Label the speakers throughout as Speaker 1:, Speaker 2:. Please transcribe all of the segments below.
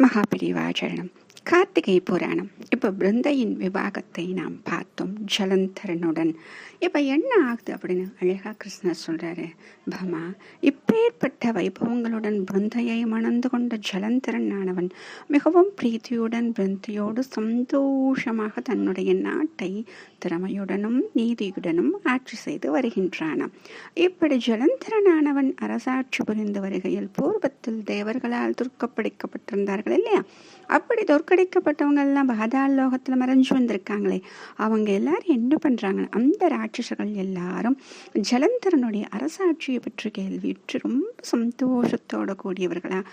Speaker 1: మహాపరివాచరణం கார்த்திகை புராணம். இப்போ பிருந்தையின் விவாகத்தை நாம் பார்த்தோம் ஜலந்தரனுடன். இப்போ என்ன ஆகுது அப்படின்னு அழகா கிருஷ்ணர் சொல்கிறாரு பமா இப்பேற்பட்ட வைபவங்களுடன் பிருந்தையை மணந்து கொண்ட ஜலந்தரன் ஆனவன் மிகவும் பிரீத்தியுடன் பிருந்தையோடு சந்தோஷமாக தன்னுடைய நாட்டை திறமையுடனும் நீதியுடனும் ஆட்சி செய்து வருகின்றானாம் இப்படி ஜலந்தரனானவன் அரசாட்சி புரிந்து வருகையில் பூர்வத்தில் தேவர்களால் துர்க்கப்படிக்கப்பட்டிருந்தார்கள் இல்லையா? அப்படி துர்க்க எல்லாம் பாதாள லோகத்தில் மறைஞ்சு வந்திருக்காங்களே அவங்க எல்லாரும் என்ன பண்ணுறாங்க அந்த ராட்சசர்கள் எல்லாரும் ஜலந்தரனுடைய அரசாட்சியை பற்றி கேள்வியுற்று ரொம்ப சந்தோஷத்தோட கூடியவர்களாக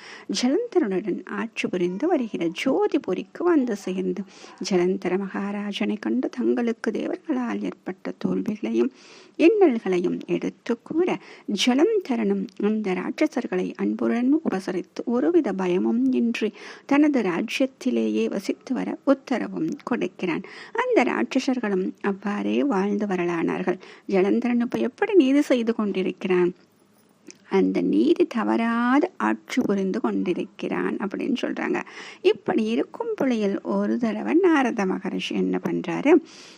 Speaker 1: ஜலந்தரனுடன் ஆட்சி புரிந்து வருகிற ஜோதிபுரிக்கு வந்து சேர்ந்து ஜலந்தர மகாராஜனை கண்டு தங்களுக்கு தேவர்களால் ஏற்பட்ட தோல்விகளையும் இன்னல்களையும் எடுத்து கூற ஜலந்தரனும் அந்த ராட்சசர்களை அன்புடன் உபசரித்து ஒருவித பயமும் இன்றி தனது ராஜ்யத்திலேயே வசித்து வர உத்தரவும் கொடுக்கிறான். அந்த ராட்சசர்களும் அவ்வாறே வாழ்ந்து வரலானார்கள். ஜலந்தரன் இப்ப எப்படி நீதி செய்து கொண்டிருக்கிறான்? அந்த நீதி தவறாது ஆட்சி புரிந்து கொண்டிருக்கிறான் அப்படின்னு சொல்றாங்க. இப்படி இருக்கும் புள்ளியில் ஒரு தடவை நாரத மகரிஷி என்ன பண்றாரு?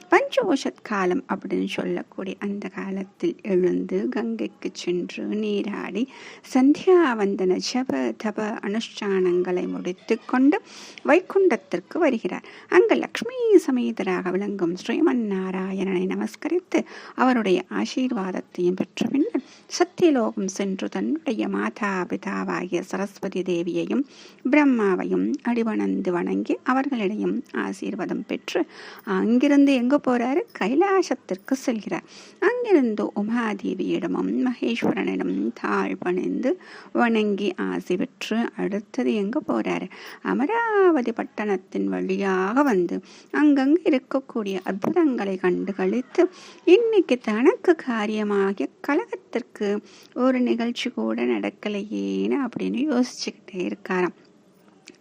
Speaker 1: பஞ்சோஷத் காலம் அப்படின்னு சொல்லக்கூடிய அந்த காலத்தில் எழுந்து கங்கைக்கு சென்று நீராடி சந்தியாவந்தன ஜப தப அனுஷ்டானங்களை முடித்து கொண்டு வைகுண்டத்திற்கு வருகிறார். அங்கு லக்ஷ்மி சமேதராக விளங்கும் ஸ்ரீமன் நாராயணனை நமஸ்கரித்து அவருடைய ஆசீர்வாதத்தையும் பெற்ற சத்தியலோகம் சென்று தன்னுடைய மாதா பிதாவாகிய சரஸ்வதி தேவியையும் பிரம்மாவையும் அடிவணந்து வணங்கி அவர்களிடையும் ஆசீர்வாதம் பெற்று அங்கிருந்து எங்கு போறாரு? கைலாசத்திற்கு செல்கிறார். அங்கிருந்து உமாதேவியிடமும் மகேஸ்வரனிடம் தாழ் பணிந்து வணங்கி ஆசி பெற்று அடுத்தது எங்கு போறாரு? அமராவதி பட்டணத்தின் வழியாக வந்து அங்கங்கு இருக்கக்கூடிய அற்புதங்களை கண்டு கழித்து இன்னைக்கு தனக்கு காரியமாகிய கழகத்திற்கு ஒரு நிகழ்ச்சி கூட நடக்கலையேன்னு அப்படின்னு யோசிச்சுக்கிட்டே இருக்காராம்.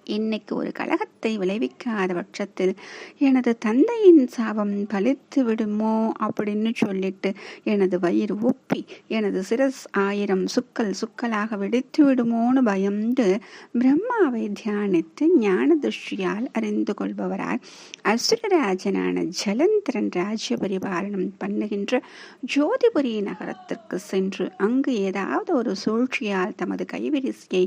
Speaker 1: இன்னைக்கு ஒரு கழகத்தை விளைவிக்காத பட்சத்தில் எனது தந்தையின் சாபம் பலித்து விடுமோ அப்படின்னு சொல்லிட்டு எனது வயிறு ஒப்பி எனது சிரஸ் ஆயிரம் சுக்கல் சுக்கலாக வெடித்து விடுமோன்னு பயந்து பிரம்மாவை தியானித்து ஞான திருஷ்டியால் அறிந்து கொள்பவராய் அசுரராஜனான ஜலந்திரன் ராஜ்ய பரிபாலனம் பண்ணுகின்ற ஜோதிபுரி நகரத்திற்கு சென்று அங்கு ஏதாவது ஒரு சூழ்ச்சியால் தமது கைவிரிசியை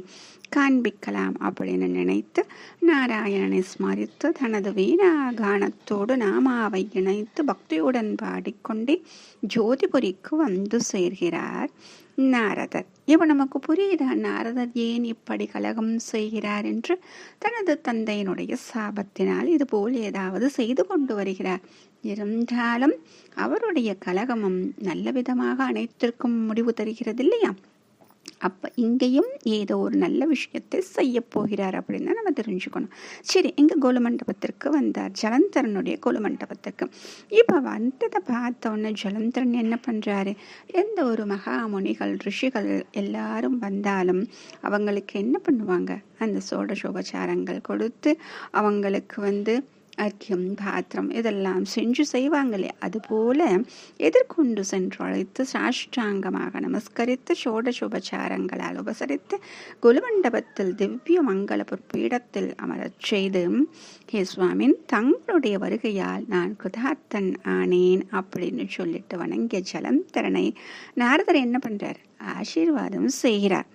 Speaker 1: காண்பிக்கலாம் அப்படின்னு நினைத்து நாராயணனை ஸ்மரித்து தனது வீணாகானத்தோடு நாமாவை இணைத்து பக்தியுடன் பாடிக்கொண்டே ஜோதிபுரிக்கு வந்து சேர்கிறார். நாரதர். இப்போ நமக்கு புரியுதா? நாரதர் ஏன் இப்படி கலகம் செய்கிறார் என்று? தனது தந்தையினுடைய சாபத்தினால் இது போல் ஏதாவது செய்து கொண்டு வருகிறார். இருந்தாலும் அவருடைய கலகமும் நல்ல விதமாக அனைத்திற்கும் முடிவு தருகிறது இல்லையா அப்போ இங்கேயும் ஏதோ ஒரு நல்ல விஷயத்தை செய்ய போகிறார் அப்படின்னு நம்ம தெரிஞ்சுக்கணும். சரி இங்க கோலுமண்டபத்திற்கு வந்தார். ஜலந்தரனுடைய கோலமண்டபத்திற்கு. இப்போ வந்ததை பார்த்தோன்னே ஜலந்தரன் என்ன பண்ணுறாரு எந்த ஒரு மகாமுனிகள் ரிஷிகள் எல்லாரும் வந்தாலும் அவங்களுக்கு என்ன பண்ணுவாங்க? அந்த சோடசோபச்சாரங்கள் கொடுத்து அவங்களுக்கு வந்து அர்க்கியம் பாத்திரம் இதெல்லாம் செஞ்சு செய்வாங்களே. அதுபோல எதிர்கொண்டு சென்று அழைத்து சாஷ்டாங்கமாக நமஸ்கரித்து சோடசோபச்சாரங்களால் உபசரித்து குலுமண்டபத்தில் திவ்ய மங்கள பீடத்தில் அமரச் செய்து ஹே சுவாமின் தங்களுடைய வருகையால் நான் குதார்த்தன் ஆனேன் அப்படின்னு சொல்லிட்டு வணங்கிய ஜலந்தரனை நாரதர் என்ன பண்றார்? ஆசீர்வாதம் செய்கிறார்.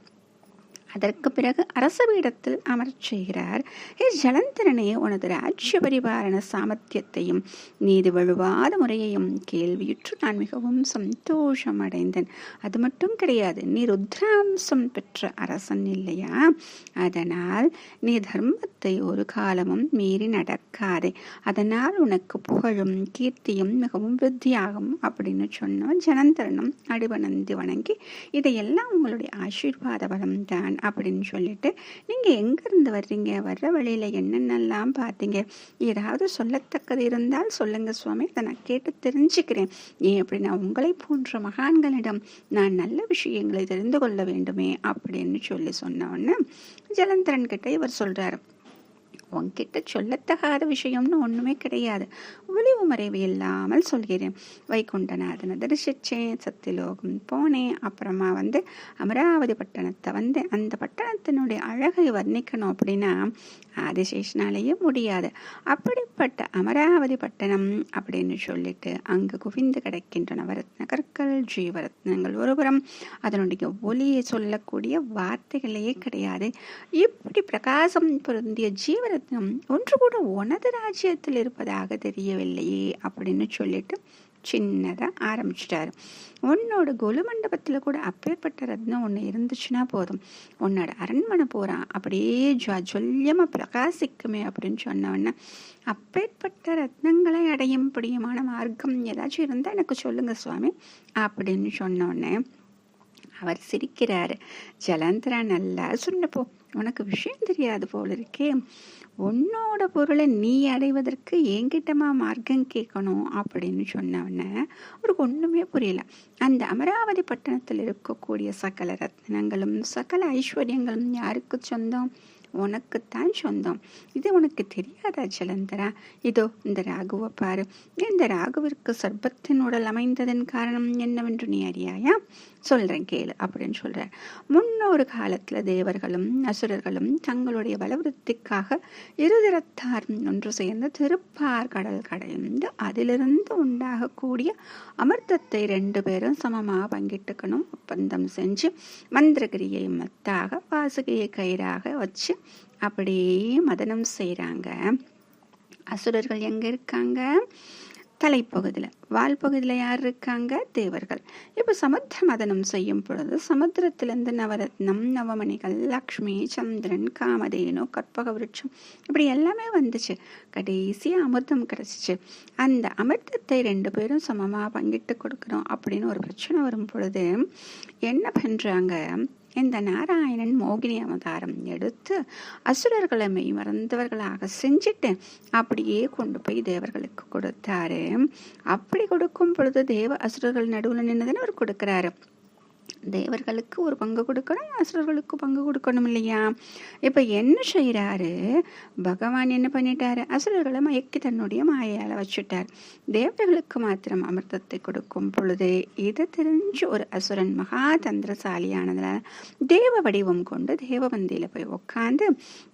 Speaker 1: அதற்கு பிறகு அரச பீடத்தில் அமரச் செய்கிறார். ஹே ஜலந்தரனே உனது ராஜ்ய பரிபாலன சாமர்த்தியத்தையும் நீதி வழுவாத முறையையும் கேள்வியுற்று நான் மிகவும் சந்தோஷம் அடைந்தேன் அது மட்டும் கிடையாது நீ ருத்ராம்சம் பெற்ற அரசன் இல்லையா? அதனால் நீ தர்மத்தை ஒரு காலமும் மீறி நடக்காதே. அதனால் உனக்கு புகழும் கீர்த்தியும் மிகவும் விருத்தியாகும் அப்படின்னு சொன்னோம் ஜனந்தரனும் அடிவணந்து வணங்கி இதையெல்லாம் உங்களுடைய ஆசீர்வாத பலம் தான் அப்படின்னு சொல்லிட்டு நீங்கள் எங்கேருந்து வர்றீங்க? வர்ற வழியில் என்னென்னலாம் பார்த்தீங்க? ஏதாவது சொல்லத்தக்கது இருந்தால் சொல்லுங்கள் சுவாமி. அதை நான் கேட்டு தெரிஞ்சுக்கிறேன். ஏன் அப்படின்னா உங்களை போன்ற மகான்களிடம் நான் நல்ல விஷயங்களை தெரிந்து கொள்ள வேண்டுமே அப்படின்னு சொல்லி சொன்ன உடனே ஜலந்தரன் கிட்ட இவர் சொல்கிறாரு உன்கிட்ட சொல்லத்தகாத விஷயம்னு ஒன்றுமே கிடையாது. ஒளிவு மறைவு இல்லாமல் சொல்கிறேன். வைகுண்டநாதனை தரிசிச்சேன் சத்தியலோகம் போனேன் அப்புறமா வந்து அமராவதி பட்டணத்தை வந்து அந்த பட்டணத்தினுடைய அழகை வர்ணிக்கணும் அப்படின்னா ஆதிசேஷனாலேயே முடியாது. அப்படிப்பட்ட அமராவதி பட்டணம் அப்படின்னு சொல்லிட்டு அங்கு குவிந்து கிடக்கின்ற நவரத்ன கற்கள் ஜீவரத்னங்கள் ஒருபுறம். அதனுடைய ஒலியை சொல்லக்கூடிய வார்த்தைகளையே கிடையாது. இப்படி பிரகாசம் பொருந்திய ஜீவரத் ஒன்று கூட உனது ராஜ்யத்தில் இருப்பதாக தெரியவில்லையே அப்படின்னு சொல்லிட்டு சின்னதாக ஆரம்பிச்சிட்டாரு. உன்னோட கொலு மண்டபத்தில் கூட அப்பேற்பட்ட ரத்னம் ஒன்று இருந்துச்சுன்னா போதும். உன்னோட அரண்மனை போகிறான் அப்படியே ஜா ஜொல்லியமாக பிரகாசிக்குமே அப்படின்னு சொன்னவொன்னே அப்பேற்பட்ட ரத்னங்களை அடையும் பிடியமான மார்க்கம் ஏதாச்சும் இருந்தால் எனக்கு சொல்லுங்கள் சுவாமி அப்படின்னு சொன்னோடனே அவர் சிரிக்கிறாரு. ஜலந்தரா நல்லா சொன்னப்போ உனக்கு விஷயம் தெரியாது போல இருக்கே. உன்னோட பொருளை நீ அடைவதற்கு என்கிட்டமா மார்க்கம் கேட்கணும் அப்படின்னு சொன்னவன அவருக்கு ஒன்றுமே புரியல. அந்த அமராவதி பட்டணத்தில் இருக்கக்கூடிய சகல ரத்னங்களும் சகல ஐஸ்வர்யங்களும் யாருக்கு சொந்தம்? உனக்குத்தான் சொந்தம். இது உனக்கு தெரியாதா ஜலந்தரா? இதோ இந்த ராகுவை பாரு. இந்த ராகுவிற்கு சர்பத்தின் உடல் அமைந்ததன் காரணம் என்னவென்று நீ அறியாயா? சொல்கிறேன் கேளு அப்படின்னு சொல்கிறேன் முன்னொரு காலத்தில் தேவர்களும் அசுரர்களும் தங்களுடைய பலவிருத்திக்காக இருதரத்தார் ஒன்று சேர்ந்து திருப்பார் கடல் கடைந்து அதிலிருந்து உண்டாகக்கூடிய அமிர்தத்தை ரெண்டு பேரும் சமமாக பங்கிட்டுக்கணும். ஒப்பந்தம் செஞ்சு மந்திரகிரியை மத்தாக வாசுகியை கயிறாக வச்சு அப்படியே மதனம் செய்கிறாங்க அசுரர்கள் எங்கே இருக்காங்க? தலைப்பகுதியில் வால் பகுதியில் யார் இருக்காங்க? தேவர்கள். இப்போ சமுத்திர மதனம் செய்யும் பொழுது சமுத்திரத்திலேருந்து நவரத்னம் நவமணிகள் லக்ஷ்மி சந்திரன் காமதேனு கற்பக விருட்சம் இப்படி எல்லாமே வந்துச்சு. கடைசியாக அமிர்தம் கிடச்சிச்சு. அந்த அமிர்தத்தை ரெண்டு பேரும் சமமாக பங்கிட்டு கொடுக்குறோம் அப்படின்னு ஒரு பிரச்சனை வரும் பொழுது என்ன பண்ணுறாங்க இந்த நாராயணன் மோகினி அவதாரம் எடுத்து அசுரர்களை மெய் மறந்தவர்களாக செஞ்சுட்டு அப்படியே கொண்டு போய் தேவர்களுக்கு கொடுத்தாரு. அப்படி கொடுக்கும் பொழுது தேவ அசுரர்கள் நடுவில் நின்றுதானே அவர் கொடுக்குறாரு. தேவர்களுக்கு ஒரு பங்கு கொடுக்கணும் அசுரர்களுக்கு பங்கு கொடுக்கணும் இல்லையா? இப்போ என்ன செய்கிறாரு பகவான் என்ன பண்ணிட்டாரு? அசுரர்களை மயக்கி தன்னுடைய மாயால் வச்சுட்டார். தேவர்களுக்கு மாத்திரம் அமிர்தத்தை கொடுக்கும் பொழுது இதை தெரிஞ்சு ஒரு அசுரன் மகா தந்திரசாலியானதுனால தேவ வடிவம் கொண்டு தேவவந்தியில் போய் உட்காந்து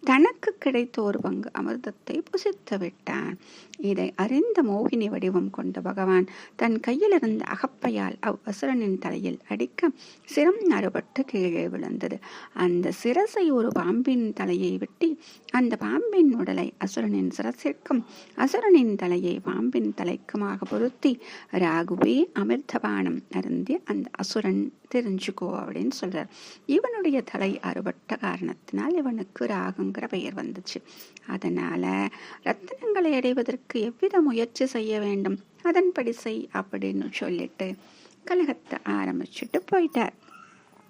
Speaker 1: தனக்கு கிடைத்த ஒரு பங்கு அமிர்தத்தை புசித்து விட்டான். இதை அறிந்த மோகினி வடிவம் கொண்ட பகவான் தன் கையில் இருந்த அகப்பையால் அவ் அசுரனின் தலையில் அடிக்க சிரம் அறுபட்டு கீழே விழுந்தது. அந்த சிரசை ஒரு பாம்பின் தலையை வெட்டி அந்த பாம்பின் உடலை அசுரனின் சிரசிற்கும் அசுரனின் தலையை பாம்பின் தலைக்குமாக பொருத்தி ராகுவே அமிர்தபானம் அருந்தி அந்த அசுரன் தெரிஞ்சுக்கோ அப்படின்னு சொல்றார். இவனுடைய தலை அறுபட்ட காரணத்தினால் இவனுக்கு ராகுங்கிற பெயர் வந்துச்சு. அதனால ரத்தினங்களை அடைவதற்கு எவ்வித முயற்சி செய்ய வேண்டும்? அதன்படி செய் அப்படின்னு சொல்லிட்டு கலகத்தை ஆரம்பிச்சுட்டு போயிட்டார்.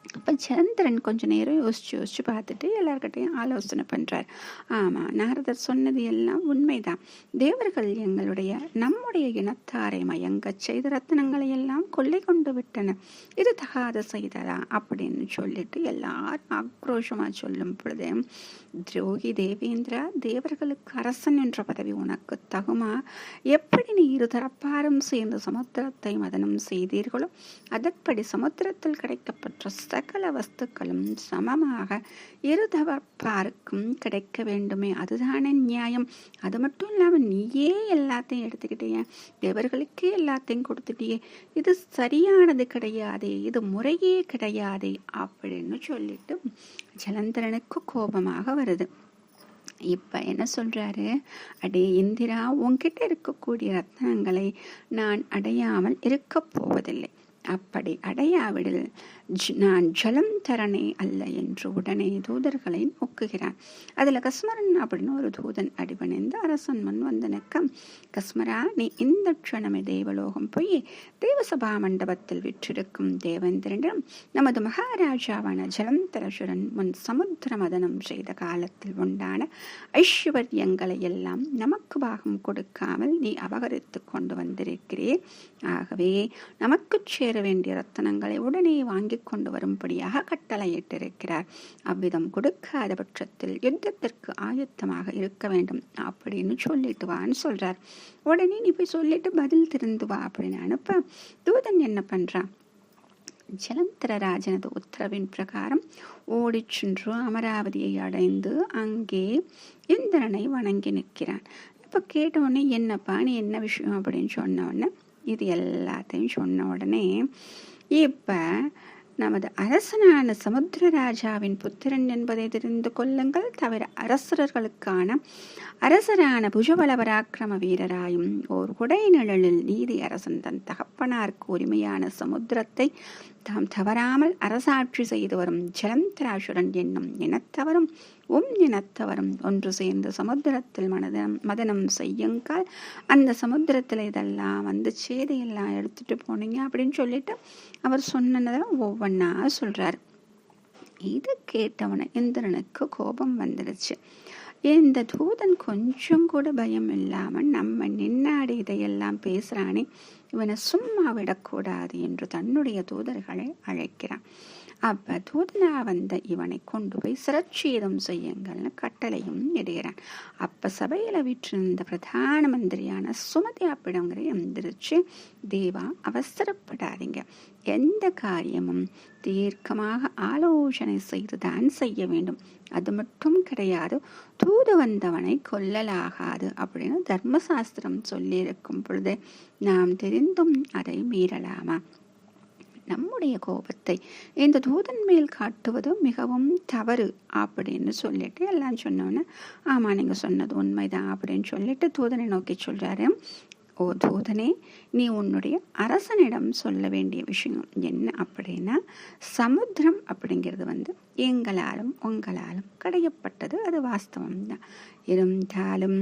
Speaker 1: அப்போ சந்திரன் கொஞ்ச நேரம் யோசிச்சு யோசிச்சு பார்த்துட்டு எல்லார்கிட்டையும் ஆலோசனை பண்ணுறார் ஆமாம் நாரதர் சொன்னது எல்லாம் உண்மைதான். தேவர்கள் எங்களுடைய நம்முடைய இனத்தாரை மயங்க செய்த ரத்னங்களை எல்லாம் கொள்ளை கொண்டு விட்டன. இது தகாத செய்ததா? அப்படின்னு சொல்லிட்டு எல்லாரும் ஆக்ரோஷமாக சொல்லும் பொழுது துரோகி தேவேந்திரா தேவர்களுக்கு அரசன் என்ற பதவி உனக்கு தகுமா? எப்படி நீ இருதரப்பாரும் சேர்ந்து சமுத்திரத்தை மதனம் செய்தீர்களோ அதற்படி சமுத்திரத்தில் கிடைக்கப்பட்ட சகல வஸ்துக்களும் சமமாக இருதவப்பாருக்கும் கிடைக்க வேண்டுமே. அதுதானே நியாயம். அது மட்டும் இல்லாமல் நீயே எல்லாத்தையும் எடுத்துக்கிட்டே தேவர்களுக்கே எல்லாத்தையும் கொடுத்துட்டியே. இது சரியானது கிடையாதே. இது முறையே கிடையாதே அப்படின்னு சொல்லிட்டு ஜலந்தரனுக்கு கோபமாக வருது. இப்போ என்ன சொல்கிறாரு அடே இந்திரா உன்கிட்ட இருக்கக்கூடிய ரத்னங்களை நான் அடையாமல் இருக்கப் போவதில்லை. அப்படி அடையாவிடில் நான் ஜலம் தரனே அல்ல என்று உடனே தூதர்களை நோக்குகிறான். அதில் கஸ்மரன் அப்படின்னு ஒரு தூதன் அடிபணிந்து அரசன் முன் வந்து நிற்க கஸ்மரா நீ இந்த க்ஷணமே தேவலோகம் போய் தேவசபா மண்டபத்தில் விற்றிருக்கும் தேவேந்திரனிடம் நமது மகாராஜாவான ஜலந்தரசுரன் முன் சமுத்திர மதனம் செய்த காலத்தில் உண்டான ஐஸ்வர்யங்களை எல்லாம் நமக்கு பாகம் கொடுக்காமல் நீ அபகரித்து கொண்டு வந்திருக்கிறேன் ஆகவே நமக்கு சேர வேண்டிய ரத்தனங்களை உடனே வாங்கி கொண்டு வரும்படியாக கட்டளையிட்டிருக்கிறார். அவ்விதம் கொடுக்காத பட்சத்தில் யுத்தத்திற்கு ஆயத்தமாக இருக்க வேண்டும். அப்படின்னு சொல்லிட்டு வான்னு சொல்றார். உடனே நீ போய் சொல்லிட்டு பதில் திருந்து வா அப்படின்னு அனுப்ப. தூதன் என்ன பண்றான்? ஜலந்தரராஜனது உத்தரவின் பிரகாரம் ஓடிச் சென்று அமராவதியை அடைந்து அங்கே இந்திரனை வணங்கி நிற்கிறான். இப்போ கேட்டவுடனே என்னப்பா நீ என்ன விஷயம்? அப்படின்னு சொன்ன உடனே இது எல்லாத்தையும் சொன்ன உடனே இப்போ நமது அரசனான சமுத்திரராஜாவின் புத்திரன் என்பதை தெரிந்து கொள்ளுங்கள். தவிர அரசர்களுக்கான அரசரான புஜபலபராக்கிரம வீரராயும் ஓர் உடை நிழலில் நீதி அரசன் தன் தகப்பனாருக்கு உரிமையான சமுத்திரத்தை தாம் தவறாமல் அரசாட்சி செய்து வரும் ஜலந்தராசுரன் என்னும் இனத்தவரும் உம் இனத்தவரும் ஒன்று சேர்ந்து சமுத்திரத்தில் மனதம் மதனம் செய்யுங்கால் அந்த சமுத்திரத்தில் இதெல்லாம் வந்து சேதையெல்லாம் எடுத்துட்டு போனீங்க அப்படின்னு சொல்லிட்டு அவர் சொன்னதை ஒவ்வொன்றா சொல்கிறார் இது கேட்டவன இந்திரனுக்கு கோபம் வந்துடுச்சு இந்த தூதன் கொஞ்சம் கூட பயம் இல்லாமல் நம்ம நின்னாடி இதையெல்லாம் பேசுகிறானே இவனை சும்மா விடக்கூடாது என்று தன்னுடைய தூதர்களை அழைக்கிறான். அப்ப தூதனா வந்த இவனை கொண்டு போய் சிரச்சேதம் செய்யுங்கள்னு கட்டளையும் இடுகிறான் அப்ப சபையில வீற்றிருந்த பிரதான மந்திரியான சுமதி அப்பிடங்கிற எந்திரிச்சு தேவா அவசரப்படாதீங்க. எந்த காரியமும் தீர்க்கமாக ஆலோசனை செய்துதான் செய்ய வேண்டும். அது மட்டும் கிடையாது தூது வந்தவனை கொல்லலாகாது அப்படின்னு தர்மசாஸ்திரம் சொல்லியிருக்கும் பொழுது நாம் தெரிந்தும் அதை மீறலாமா? நம்முடைய கோபத்தை இந்த தூதன் மேல் காட்டுவது மிகவும் தவறு அப்படின்னு சொல்லிட்டு எல்லாம் சொன்னோன்னே ஆமாம் நீங்கள் சொன்னது உண்மைதான் அப்படின்னு சொல்லிட்டு தூதனை நோக்கி சொல்கிறாரு ஓ தூதனே நீ உன்னுடைய அரசனிடம் சொல்ல வேண்டிய விஷயம் என்ன அப்படின்னா சமுத்திரம் அப்படிங்கிறது வந்து எங்களாலும் உங்களாலும் கடையப்பட்டது. அது வாஸ்தவம் தான் இருந்தாலும்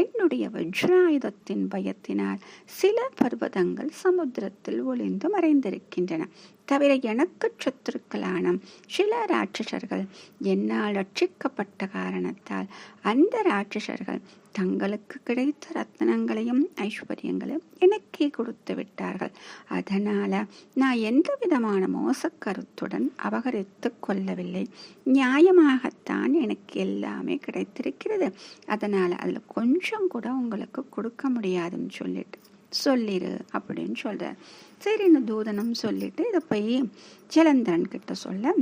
Speaker 1: என்னுடைய வஜ்ராயுதத்தின் பயத்தினால் சில பர்வதங்கள் சமுத்திரத்தில் ஒளிந்து மறைந்திருக்கின்றன. தவிர எனக்கு சத்துருக்களான சில ராட்சசர்கள் என்னால் ரட்சிக்கப்பட்ட காரணத்தால் அந்த ராட்சசர்கள் தங்களுக்கு கிடைத்த ரத்னங்களையும் ஐஸ்வர்யங்களையும் எனக்கே கொடுத்து விட்டார்கள். அதனால் நான் எந்த விதமான மோசக்கருத்துடன் அபகரித்து கொள்ளவில்லை. நியாயமாகத்தான் எனக்கு எல்லாமே கிடைத்திருக்கிறது. அதனால் அதில் கொஞ்சம் கூட உங்களுக்கு கொடுக்க முடியாதுன்னு சொல்லிட்டு சொல்லிடு அப்படின்னு சொல்றார் சரின்னு தூதனம் சொல்லிட்டு இதை போய் ஜலந்திரன் கிட்ட சொல்ல.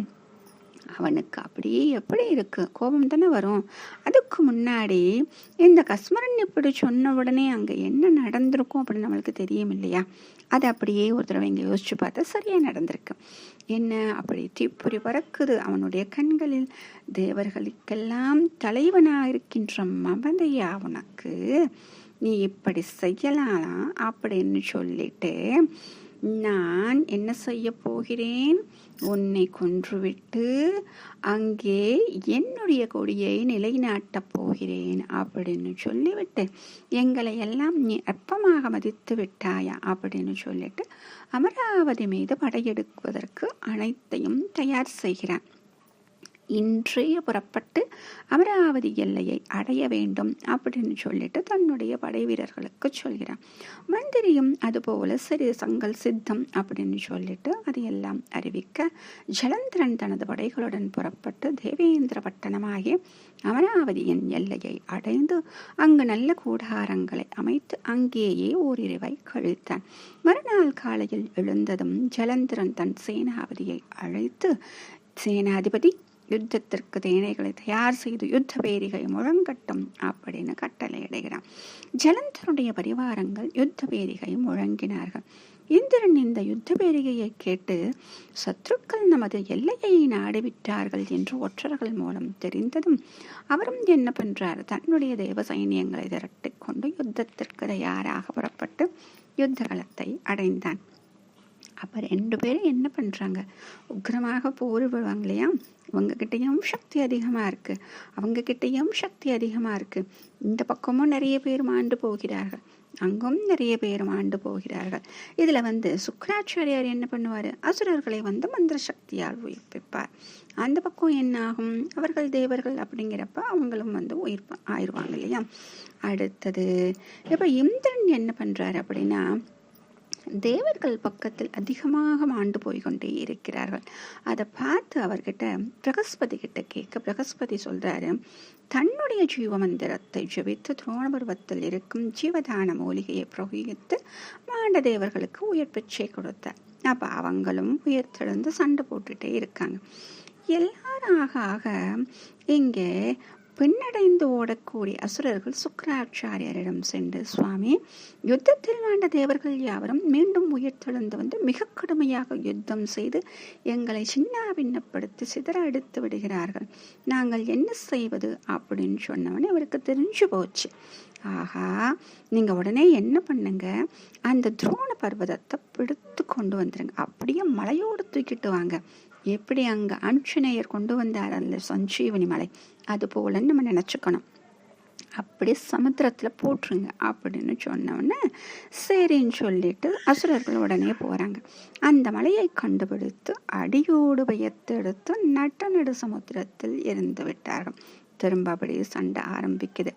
Speaker 1: அவனுக்கு அப்படியே எப்படி இருக்கு? கோபம் தானே வரும். அதுக்கு முன்னாடி இந்த கஸ்மரன் இப்படி சொன்ன உடனே அங்கே என்ன நடந்திருக்கும் அப்படின்னு நம்மளுக்கு தெரியும் இல்லையா? அது அப்படியே ஒரு தடவை இங்கே யோசிச்சு பார்த்தா சரியாக நடந்திருக்கு. என்ன? அப்படி தீப்பொறி பறக்குது. அவனுடைய கண்களில் தேவர்களுக்கெல்லாம் தலைவனாக இருக்கின்ற மமதையா உனக்கு? நீ இப்படி செய்யலாம் அப்படின்னு சொல்லிட்டு நான் என்ன செய்ய போகிறேன்? உன்னை கொன்றுவிட்டு அங்கே என்னுடைய கொடியை நிலைநாட்டப் போகிறேன் அப்படின்னு சொல்லிவிட்டு எங்களை எல்லாம் நீ அற்பமாக மதித்து விட்டாயா அப்படின்னு சொல்லிட்டு அமராவதி மீது படையெடுப்பதற்கு அனைத்தையும் தயார் செய்கிறான். இன்றைய புறப்பட்டு அமராவதி எல்லையை அடைய வேண்டும் அப்படின்னு சொல்லிட்டு தன்னுடைய படை வீரர்களுக்கு சொல்கிறான். மந்திரியும் அதுபோல சரி சங்கல் சித்தம் அப்படின்னு சொல்லிட்டு அதையெல்லாம் அறிவிக்க ஜலந்திரன் தனது படைகளுடன் புறப்பட்டு தேவேந்திர பட்டணமாகி அமராவதியின் எல்லையை அடைந்து அங்கு நல்ல கூடாரங்களை அமைத்து அங்கேயே ஓரிரவை கழித்தான். மறுநாள் காலையில் எழுந்ததும் ஜலந்திரன் தன் சேனாபதியை அழைத்து சேனாதிபதி யுத்தத்திற்கு தேனைகளை தயார் செய்து யுத்த பேரிகை முழங்கட்டும் அப்படின்னு கட்டளையிடுகிறான் ஜலந்தருடைய பரிவாரங்கள் யுத்த பேரிகை முழங்கினார்கள். இந்திரன் இந்த யுத்த பேரிகையை கேட்டு சத்ருக்கள் நமது எல்லையை நாடிவிட்டார்கள் என்று ஒற்றர்கள் மூலம் தெரிந்ததும் அவரும் என்ன பண்றார்? தன்னுடைய தேவ சைனியங்களை திரட்டிக்கொண்டு யுத்தத்திற்கு தயாராக புறப்பட்டு யுத்த களத்தை அடைந்தான். அப்போ ரெண்டு பேரும் என்ன பண்ணுறாங்க உக்ரமாக போர் விடுவாங்க இல்லையா? இவங்கக்கிட்டேயும் சக்தி அதிகமாக இருக்குது அவங்கக்கிட்டேயும் சக்தி அதிகமாக இருக்குது இந்த பக்கமும் நிறைய பேர் மாண்டு போகிறார்கள். அங்கும் நிறைய பேர் மாண்டு போகிறார்கள். இதில் வந்து சுக்கராச்சாரியார் என்ன பண்ணுவார்? அசுரர்களை வந்து மந்திர சக்தியால் உயிர்ப்பிப்பார். அந்த பக்கம் என்ன ஆகும்? அவர்கள் தேவர்கள் அப்படிங்கிறப்ப அவங்களும் வந்து உயிர் ஆயிடுவாங்க இல்லையா? அடுத்தது இப்போ இந்திரன் என்ன பண்ணுறாரு அப்படின்னா தேவர்கள் பக்கத்தில் அதிகமாக மாண்டு போய் கொண்டே இருக்கிறார்கள். அதை பார்த்து அவர்கிட்ட பிரகஸ்பதி கிட்ட கேட்க பிரகஸ்பதி சொல்றாரு தன்னுடைய ஜீவமந்திரத்தை ஜபித்து துரோணபருவத்தில் இருக்கும் ஜீவதான மூலிகையை புரோகித்து மாண்ட தேவர்களுக்கு உயிர் பிச்சை கொடுத்தார். அப்ப அவங்களும் உயிர்த்தெழுந்து சண்டை போட்டுட்டே இருக்காங்க. எல்லாரும் ஆக ஆக இங்கே பின்னடைந்து ஓடக்கூடிய அசுரர்கள் சுக்கராச்சாரியரிடம் சென்று சுவாமி யுத்தத்தில் வாழ்ந்த தேவர்கள் யாவரும் மீண்டும் உயிர்த்தெழுந்து வந்து மிக கடுமையாக யுத்தம் செய்து எங்களை சின்னாவின்னப்படுத்தி சிதற எடுத்து விடுகிறார்கள். நாங்கள் என்ன செய்வது? அப்படின்னு சொன்னவனே அவருக்கு தெரிஞ்சு போச்சு. ஆஹா நீங்க உடனே என்ன பண்ணுங்க? அந்த துரோண பர்வதத்தை பிடித்து கொண்டு வந்துருங்க. அப்படியே மலையோடு தூக்கிட்டு வாங்க. எப்படி அங்கே ஆஞ்சநேயர் கொண்டு வந்தார் அந்த சஞ்சீவனி மலை. அது போலன்னு நம்ம நினச்சிக்கணும். அப்படி சமுத்திரத்தில் போட்டுருங்க அப்படின்னு சொன்னோடனே சரின்னு சொல்லிட்டு அசுரர்கள் உடனே போகிறாங்க அந்த மலையை கண்டுபிடித்து அடியோடு எடுத்து நட்டநடு சமுத்திரத்தில் இருந்து விட்டார்கள். திரும்ப அப்படியே சண்டை ஆரம்பிக்குது.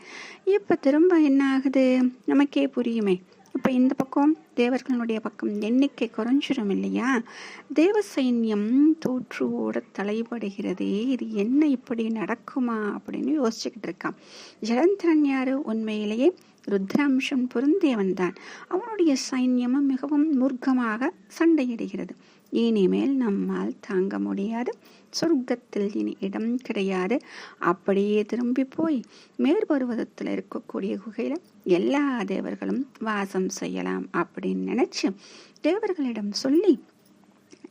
Speaker 1: இப்போ திரும்ப என்ன ஆகுது? நமக்கே புரியுமே. இப்போ இந்த பக்கம் தேவர்களுடைய பக்கம் எண்ணிக்கை குறைஞ்சிரும் இல்லையா? தேவ சைன்யம் தோற்றுவோட தலைப்படுகிறதே இது என்ன இப்படி நடக்குமா அப்படின்னு யோசிச்சுக்கிட்டு இருக்கான். ஜலந்திரன் யாரு? உண்மையிலேயே ருத்ராம்சம் பொருந்தியவன் தான் அவனுடைய சைன்யமும் மிகவும் மூர்க்கமாக சண்டையிடுகிறது. இனிமேல் நம்மால் தாங்க முடியாது. சொர்க்கத்தில் இனி இடம் கிடையாது. அப்படியே திரும்பி போய் மேற்பருவதத்தில் இருக்கக்கூடிய குகையில் எல்லா தேவர்களும் வாசம் செய்யலாம் அப்படின்னு நினச்சி தேவர்களிடம் சொல்லி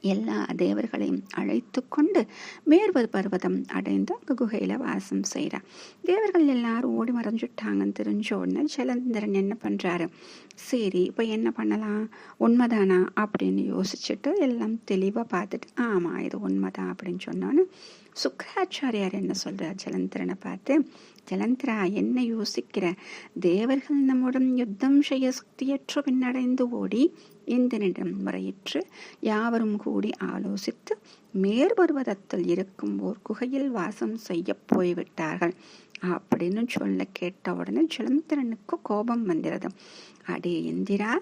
Speaker 1: எல்லா தேவர்களையும் அழைத்து கொண்டு மேர்வது பர்வதம் அடைந்து அங்கே குகையில் வாசம் செய்கிறார். தேவர்கள் எல்லாரும் ஓடி மறைஞ்சுட்டாங்கன்னு தெரிஞ்ச உடனே ஜலந்தரன் என்ன பண்ணுறாரு சரி இப்போ என்ன பண்ணலாம்? உண்மைதானா? அப்படின்னு யோசிச்சுட்டு எல்லாம் தெளிவாக பார்த்துட்டு ஆமாம் இது உண்மைதான் அப்படின்னு சொன்னோன்னு சுக்கராச்சாரியார் என்ன சொல்கிறார் ஜலந்திரனை பார்த்து ஜலந்திரா என்ன யோசிக்கிற? தேவர்கள் நம்முடன் யுத்தம் செய்ய சக்தியற்று பின்னடைந்து ஓடி இந்திரனிடம் முறையிற்று யாவரும் கூடி ஆலோசித்து மேற்பருவதத்தில் இருக்கும் ஓர் குகையில் வாசம் செய்ய போய்விட்டார்கள். அப்படின்னு சொல்ல கேட்ட உடனே ஜலந்திரனுக்கு கோபம் வந்துடுது அடே இந்திரா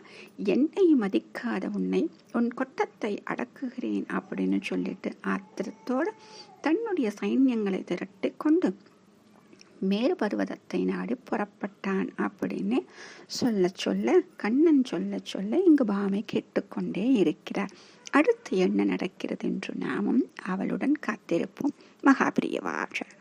Speaker 1: என்னை மதிக்காத உன்னை உன் கொட்டத்தை அடக்குகிறேன் அப்படின்னு சொல்லிட்டு ஆத்திரத்தோடு தன்னுடைய சைன்யங்களை திரட்டி கொண்டு மேறு பருவதத்தை நாடி புறப்பட்டான் அப்படின்னு சொல்ல சொல்ல கண்ணன் சொல்ல சொல்ல இங்கு பாமை கேட்டுக்கொண்டே இருக்கிறார். அடுத்து என்ன நடக்கிறது என்று நாமும் அவளுடன் காத்திருப்போம். மகாபிரியவாற்றல்